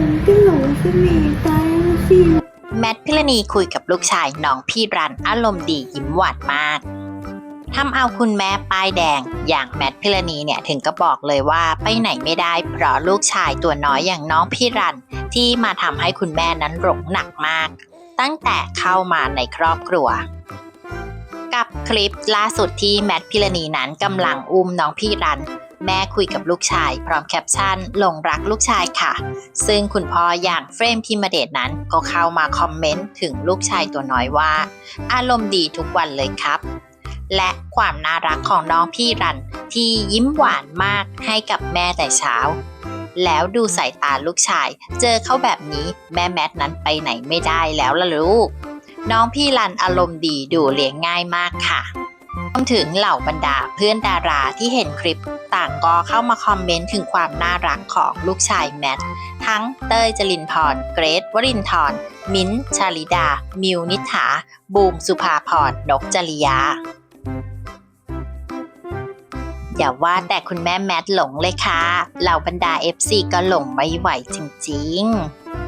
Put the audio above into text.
นก็หลงเสน่ห์ตายแล้วสิแมทพิรณีคุยกับลูกชายน้องพี่รันอารมณ์ดียิ้มหวานมากทำเอาคุณแม่ป้ายแดง อย่างแมทพิรณีเนี่ยถึงก็บอกเลยว่าไปไหนไม่ได้เพราะลูกชายตัวน้อยอย่างน้องพี่รัน ที่มาทำให้คุณแม่นั้นหลงหนักมาก ตั้งแต่เข้ามาในครอบครัว กับคลิปล่าสุดที่แมทพิรณีนั้นกำลังอุ้มน้องพี่รัน แม่คุยกับลูกชาย พร้อมแคปชั่นหลงรักลูกชายค่ะ ซึ่งคุณพ่ออย่างเฟรมพิมเดชนั้นก็เข้ามาคอมเมนต์ถึงลูกชายตัวน้อยว่า อารมณ์ดีทุกวันเลยครับ และความน่ารักของน้องพี่รันที่ยิ้มหวานมากให้กับแม่แต่เช้า แล้วดูสายตาลูกชาย เจอเขาแบบนี้แม่แมทนั้นไปไหนไม่ได้แล้วล่ะลูก น้องพี่รันอารมณ์ดีดูเลี้ยงง่ายมากค่ะรวมถึงเหล่าบรรดาเพื่อนดาราที่เห็นคลิปต่างก็เข้ามาคอมเมนต์ถึงความน่ารักของลูกชายแมท ทั้งเต้ยจรินพร เกรทวรินทร์มิ้นชาลิดา มิวนิษฐา บูมสุภาพร นกจริยา อย่าว่าแต่คุณแม่แมทหลงเลยค่ะ เหล่าบรรดา FC ก็หลงไม่ไหวจริงๆ